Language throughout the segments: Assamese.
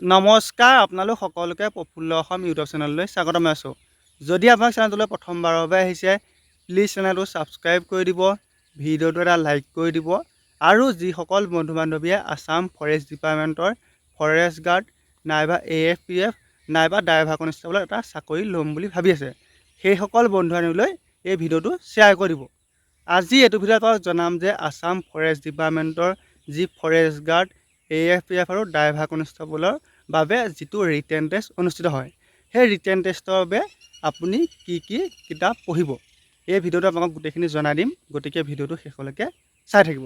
নমস্কাৰ আপোনালোক সকলোকে প্ৰফুল্ল অসম ইউটিউব চেনেললৈ স্বাগতম আছোঁ। যদি আপোনাৰ চেনেলটোলৈ প্ৰথমবাৰৰ বাবে আহিছে প্লিজ চেনেলটো ছাবস্ক্ৰাইব কৰি দিব ভিডিঅ'টো এটা লাইক কৰি দিব আৰু যিসকল বন্ধু বান্ধৱীয়ে আছাম ফৰেষ্ট ডিপাৰ্টমেণ্টৰ ফৰেষ্ট গাৰ্ড নাইবা এ এফ পি এফ নাইবা ড্ৰাইভাৰ কনষ্টেবলৰ এটা চাকৰি ল'ম বুলি ভাবি আছে সেইসকল বন্ধু বান্ধৱীলৈ এই ভিডিঅ'টো শ্বেয়াৰ কৰি দিব। আজি এইটো ভিডিঅ'ত জনাম যে আছাম ফৰেষ্ট ডিপাৰ্টমেণ্টৰ যি forest guard A F P F আৰু ড্ৰাইভাৰ কনষ্টেবলৰ বাবে যিটো ৰিটেন টেষ্ট অনুষ্ঠিত হয় সেই ৰিটেন টেষ্টৰ বাবে আপুনি কি কি কিতাপ পঢ়িব এই ভিডিঅ'টো আপোনাক গোটেইখিনি জনাই দিম গতিকে ভিডিঅ'টো শেষলৈকে চাই থাকিব।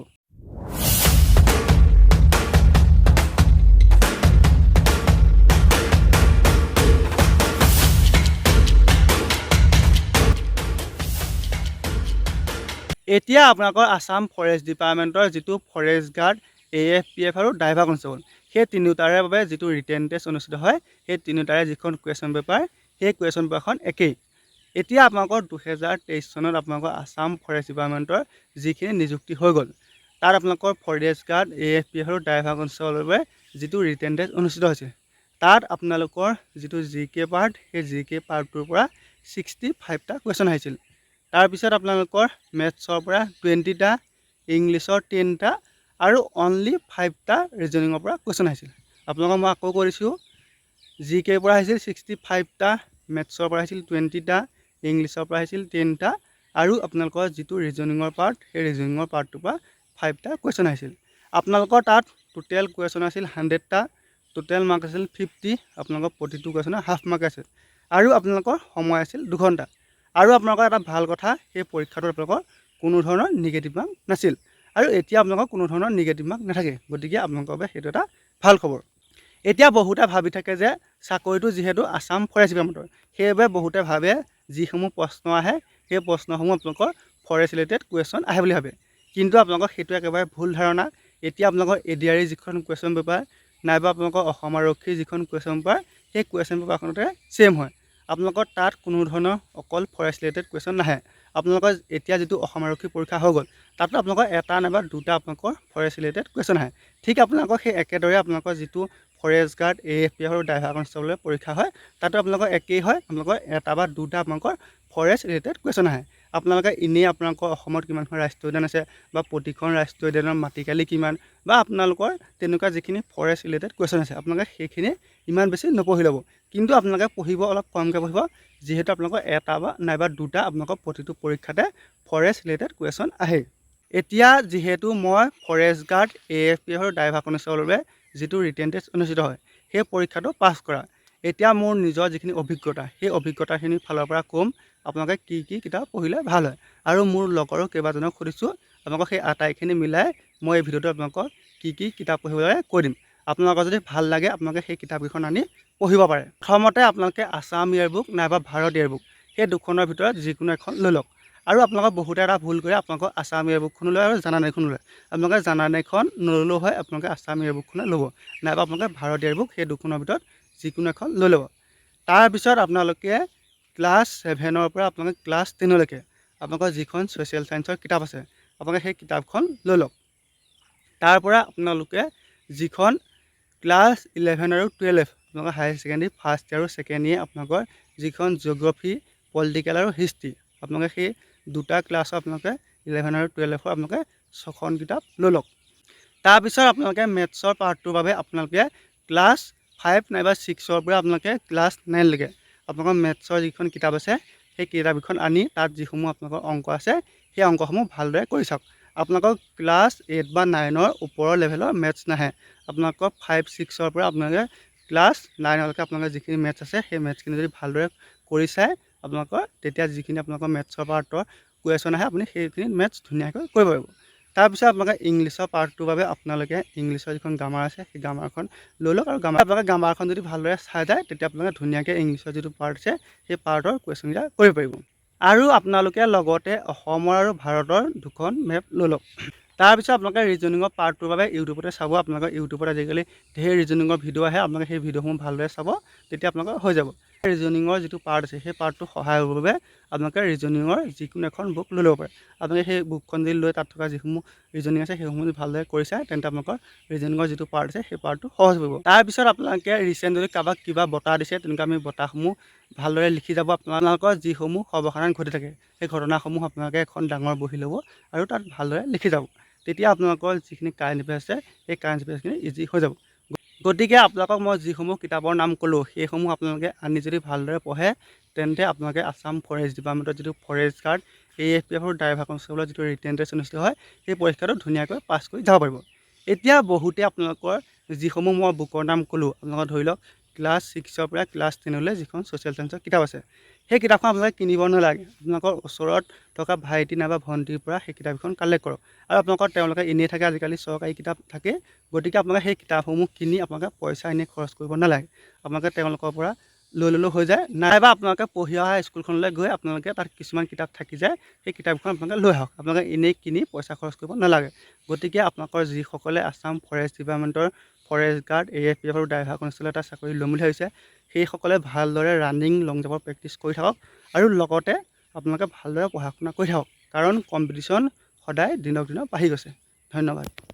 এতিয়া আপোনালোকৰ আছাম ফৰেষ্ট ডিপাৰ্টমেণ্টৰ যিটো forest guard A F P F আৰু ড্ৰাইভাৰ কনষ্টেবল সেই তিনিওটাৰে বাবে যিটো ৰিটেন টেষ্ট অনুষ্ঠিত হয় সেই তিনিওটাৰে যিখন কুৱেশ্যন পেপাৰ সেই কুৱেশ্যন পেপাৰখন একেই। এতিয়া আপোনালোকৰ দুহেজাৰ তেইছ চনত আপোনালোকৰ আছাম ফৰেষ্ট ডিপাৰ্টমেণ্টৰ যিখিনি নিযুক্তি হৈ গ'ল তাত আপোনালোকৰ forest guard A F P F আৰু ড্ৰাইভাৰ কনষ্টেবলৰ বাবে যিটো ৰিটেন টেষ্ট অনুষ্ঠিত হৈছিল তাত আপোনালোকৰ যিটো জি কে পাৰ্ট সেই জি কে পাৰ্টটোৰ পৰা ছিক্সটি ফাইভটা কুৱেশ্যন আহিছিল। তাৰপিছত আপোনালোকৰ মেথছৰ পৰা টুৱেণ্টিটা ইংলিছৰ টেনটা আৰু অনলি ফাইভটা ৰিজনিঙৰ পৰা কুৱেশ্যন আহিছিল। আপোনালোকক মই আকৌ কৰিছোঁ। জি কেৰ পৰা আহিছিল ছিক্সটি ফাইভটা মেথছৰ পৰা আহিছিল টুৱেণ্টিটা ইংলিছৰ পৰা আহিছিল টেনটা আৰু আপোনালোকৰ যিটো ৰিজনিঙৰ পাৰ্ট সেই ৰিজনিঙৰ পাৰ্টটোৰ পৰা ফাইভটা কুৱেশ্যন আহিছিল। আপোনালোকৰ তাত টোটেল কুৱেশ্যন আছিল হাণ্ড্ৰেডটা টোটেল মাৰ্ক আছিল ফিফটি আপোনালোকৰ প্ৰতিটো কুৱেশ্যনৰ হাফ মাৰ্ক আছিল আৰু আপোনালোকৰ সময় আছিল দুঘণ্টা। আৰু আপোনালোকৰ এটা ভালো কথা, সেই পৰীক্ষাটোত আপোনালোকৰ কোনো ধৰণৰ নিগেটিভ মাৰ্ক নাছিল। আৰু এতিয়া আপোনালোকৰ কোনো ধৰণৰ নিগেটিভ মাৰ্ক নাথাকে। গতিকে আপোনালোকৰ বাবে সেইটো এটা ভাল খবৰ। এতিয়া বহুতে ভাবি থাকে যে চাকৰিটো যিহেতু আছাম ফৰেষ্ট ডিপাৰ্টমেণ্টৰ সেইবাবে বহুতে ভাবে যিসমূহ প্ৰশ্ন আহে সেই প্ৰশ্নসমূহ আপোনালোকৰ ফৰেষ্ট ৰিলেটেড কুৱেশ্যন আহে বুলি ভাবে। কিন্তু আপোনালোকৰ সেইটো একেবাৰে ভুল ধাৰণা। এতিয়া আপোনালোকৰ এ ডি আৰ ই যিখন কুৱেশ্যন পেপাৰ নাইবা আপোনালোকৰ অসম আৰক্ষীৰ যিখন কুৱেশ্যন পেপাৰ সেই কুৱেশ্যন পেপাৰখনতে ছেইম হয়। আপোনালোকৰ তাত কোনো ধৰণৰ অকল ফৰেষ্ট ৰিলেটেড কুৱেশ্যন নাহে। আপোনালোকৰ এতিয়া যিটো অসম আৰক্ষী পৰীক্ষা হৈ গ'ল তাতো আপোনালোকৰ এটা নাইবা দুটা আপোনালোকৰ ফৰেষ্ট ৰিলেটেড কুৱেশ্যন আহে। ঠিক আপোনালোকৰ সেই একেদৰে আপোনালোকৰ যিটো forest guard A F P F আৰু ড্ৰাইভাৰ কনষ্টেবলৰ পৰীক্ষা হয় তাতো আপোনালোকৰ একেই হয় আপোনালোকৰ এটা বা দুটা আপোনালোকৰ ফৰেষ্ট ৰিলেটেড কুৱেশ্যন আহে। আপোনালোকে এনেই আপোনালোকৰ অসমত কিমানখন ৰাষ্ট্ৰীয় উদ্যান আছে বা প্ৰতিখন ৰাষ্ট্ৰীয় উদ্যানৰ মাটিকালি কিমান বা আপোনালোকৰ তেনেকুৱা যিখিনি ফৰেষ্ট ৰিলেটেড কুৱেশ্যন আছে, আপোনালোকে সেইখিনি ইমান বেছি নপঢ়ি ল'ব কিন্তু আপোনালোকে পঢ়িব অলপ কমকৈ পঢ়িব, যিহেতু আপোনালোকৰ এটা বা নাইবা দুটা আপোনালোকৰ প্ৰতিটো পৰীক্ষাতে ফৰেষ্ট ৰিলেটেড কুৱেশ্যন আহে এতিয়া যিহেতু মই forest guard A F P এফৰ ড্ৰাইভাৰ কনষ্টেবলৰ বাবে যিটো ৰিটেন টেষ্ট অনুষ্ঠিত হয়, সেই পৰীক্ষাটো পাছ কৰা। এতিয়া মোৰ নিজৰ যিখিনি অভিজ্ঞতা, সেই অভিজ্ঞতাখিনিৰ ফালৰ পৰা ক'ম। আপোনালোকে কি কি কিতাপ পঢ়িলে ভাল হয়। আৰু মোৰ লগৰো কেইবাজনক সুধিছোঁ আপোনালোকক সেই আটাইখিনি মিলাই মই এই ভিডিঅ'টো আপোনালোকক কি কি কিতাপ পঢ়িব লাগে কৈ দিম। আপোনালোকৰ যদি ভাল লাগে আপোনালোকে সেই কিতাপকেইখন আনি পঢ়িব পাৰে। প্ৰথমতে আপোনালোকে আছাম ইয়েৰ বুক নাইবা ভাৰত ইয়েৰ বুক সেই দুখনৰ ভিতৰত যিকোনো এখন লৈ লওক। আৰু আপোনালোকৰ বহুতে এটা ভুল কৰে আপোনালোকৰ আছাম ইয়েৰ বুকখনো লয় আৰু জানানাইখনো লয়। আপোনালোকে জানানাইখন নল'লেও হয় আপোনালোকে আছাম ইয়েৰ বুকখনে ল'ব। নাইবা আপোনালোকে ভাৰত ইয়েৰ বুক সেই দুখনৰ ভিতৰত যিকোনো এখন লৈ ল'ব। তাৰপিছত আপোনালোকে ক্লাছ ছেভেনৰ পৰা আপোনালোকে ক্লাছ টেনলৈকে আপোনালোকৰ যিখন ছ'চিয়েল ছায়েন্সৰ কিতাপ আছে, আপোনালোকে সেই কিতাপখন লৈ লওক। তাৰ পৰা আপোনালোকে যিখন ক্লাছ ইলেভেন আৰু টুৱেলভ, আপোনালোকৰ হায়াৰ ছেকেণ্ডেৰী, ফাৰ্ষ্ট ইয়েৰ আৰু ছেকেণ্ড ইয়েৰ, আপোনালোকৰ যিখন জিঅ'গ্ৰাফী, পলিটিকেল আৰু হিষ্ট্ৰী, আপোনালোকে সেই দুটা ক্লাছৰ আপোনালোকে ইলেভেন আৰু টুৱেলভৰ আপোনালোকে ছখন কিতাপ লৈ লওক। তাৰপিছত আপোনালোকে মেথছৰ পাৰ্টটোৰ বাবে আপোনালোকে ক্লাছ ফাইভ নাইবা ছিক্সৰ পৰা আপোনালোকে ক্লাছ নাইনলৈকে আপোনালোকৰ মেথছৰ যিখন কিতাপ আছে সেই কিতাপকেইখন আনি তাত যিসমূহ আপোনালোকৰ অংক আছে সেই অংকসমূহ ভালদৰে কৰি চাওক। আপোনালোকৰ ক্লাছ এইট বা নাইনৰ ওপৰৰ লেভেলৰ মেথছ নাহে। আপোনালোকৰ ফাইভ ছিক্সৰ পৰা আপোনালোকে ক্লাছ নাইনলৈকে আপোনালোকৰ যিখিনি মেথছ আছে সেই মেথছখিনি যদি ভালদৰে কৰি চায় আপোনালোকৰ তেতিয়া যিখিনি আপোনালোকৰ মেথছৰ পাৰ্টৰ কুৱেশ্যন আহে আপুনি সেইখিনি মেথছ ধুনীয়াকৈ কৰিব পাৰিব। তাৰপিছত আপোনালোকে ইংলিছৰ পাৰ্টটোৰ বাবে আপোনালোকে ইংলিছৰ যিখন গ্ৰামাৰ আছে, সেই গ্ৰামাৰখন লৈ লওক আৰু গ্ৰামাৰ আপোনালোকে গ্ৰামাৰখন যদি ভালদৰে চাই যায়, তেতিয়া আপোনালোকে ধুনীয়াকৈ ইংলিছৰ যিটো পাৰ্ট আছে, সেই পাৰ্টৰ কুৱেশ্যনকেইটা কৰিব পাৰিব। আৰু আপোনালোকে লগতে অসমৰ আৰু ভাৰতৰ দুখন মেপ লৈ লওক। তাৰপিছত আপোনালোকে ৰিজনিঙৰ পাৰ্টটোৰ বাবে ইউটিউবতে চাব, আপোনালোকৰ ইউটিউবত আজিকালি ঢেৰ ৰিজনিঙৰ ভিডিঅ' আহে, আপোনালোকে সেই ভিডিঅ'সমূহ ভালদৰে চাব, তেতিয়া আপোনালোকৰ হৈ যাব। ৰিজনিঙৰ যিটো পাৰ্ট আছে সেই পাৰ্টটো সহায় হ'বৰ বাবে আপোনালোকে ৰিজনিঙৰ যিকোনো এখন বুক লৈ ল'ব পাৰে। আপোনালোকে সেই বুকখন যদি লৈ তাত থকা যিসমূহ ৰিজনিং আছে সেইসমূহ যদি ভালদৰে কৰি চায় তেন্তে আপোনালোকৰ ৰিজনিঙৰ যিটো পাৰ্ট আছে সেই পাৰ্টটো সহজ হ'ব। তাৰপিছত আপোনালোকে ৰিচেণ্ট যদি কাৰোবাক কিবা বঁটা দিছে তেনেকুৱা আমি বঁটাসমূহ ভালদৰে লিখি যাব। আপোনালোকৰ যিসমূহ সৰ্বসাধাৰণ ঘটি থাকে সেই ঘটনাসমূহ আপোনালোকে এখন ডাঙৰ বহি ল'ব আৰু তাত ভালদৰে লিখি যাব। তেতিয়া আপোনালোকৰ যিখিনি কাৰেণ্ট এফেয়াৰ্ছ আছে সেই কাৰেণ্ট এফেয়াৰ্ছখিনি ইজি হৈ যাব। গতিকে আপোনালোকক মই যিসমূহ কিতাপৰ নাম ক'লোঁ সেইসমূহ আপোনালোকে আনি যদি ভালদৰে পঢ়ে তেন্তে আপোনালোকে আছাম ফৰেষ্ট ডিপাৰ্টমেণ্টৰ যিটো forest guard A F P এফৰ ড্ৰাইভাৰ কনষ্টেবলৰ যিটো ৰিটেন টেষ্ট অনুষ্ঠিত হয় সেই পৰীক্ষাটো ধুনীয়াকৈ পাছ কৰি যাব পাৰিব। এতিয়া বহুতে আপোনালোকৰ যিসমূহ মই বুকৰ নাম ক'লোঁ আপোনালোকৰ ধৰি লওক ক্লাছ ছিক্সৰ পৰা ক্লাছ টেনলৈ যিখন ছ'চিয়েল চায়েন্সৰ কিতাপ আছে সেই কিতাপখন আপোনালোকে কিনিব নালাগে। আপোনালোকৰ ওচৰত থকা ভাইটি নাইবা ভণ্টিৰ পৰা সেই কিতাপখন কালেক্ট কৰক। আৰু আপোনালোকৰ তেওঁলোকে এনেই থাকে আজিকালি চৰকাৰী কিতাপ থাকে গতিকে আপোনালোকে সেই কিতাপসমূহ কিনি আপোনালোকে পইচা এনেই খৰচ কৰিব নালাগে। আপোনালোকে তেওঁলোকৰ পৰা লৈ ল'লেও হৈ যায়। নাইবা আপোনালোকে পঢ়ি অহা স্কুলখনলৈ গৈ আপোনালোকে তাত কিছুমান কিতাপ থাকি যায় সেই কিতাপখন আপোনালোকে লৈ আহক। আপোনালোকে এনেই কিনি পইচা খৰচ কৰিব নালাগে। গতিকে আপোনালোকৰ যিসকলে আছাম ফৰেষ্ট ডিপাৰ্টমেণ্টৰ forest guard A F P F আৰু ড্ৰাইভাৰ কনষ্টেবল এটা চাকৰি ল'ম বুলি ভাবিছে। সেইসকলে ভালদৰে ৰানিং লং জাম্পৰ প্ৰেক্টিচ কৰি থাকক আৰু লগতে আপোনালোকে ভালদৰে পঢ়া শুনা কৰি থাকক। কাৰণ কম্পিটিশ্যন সদায় দিনক দিনে বাঢ়ি গৈছে। ধন্যবাদ।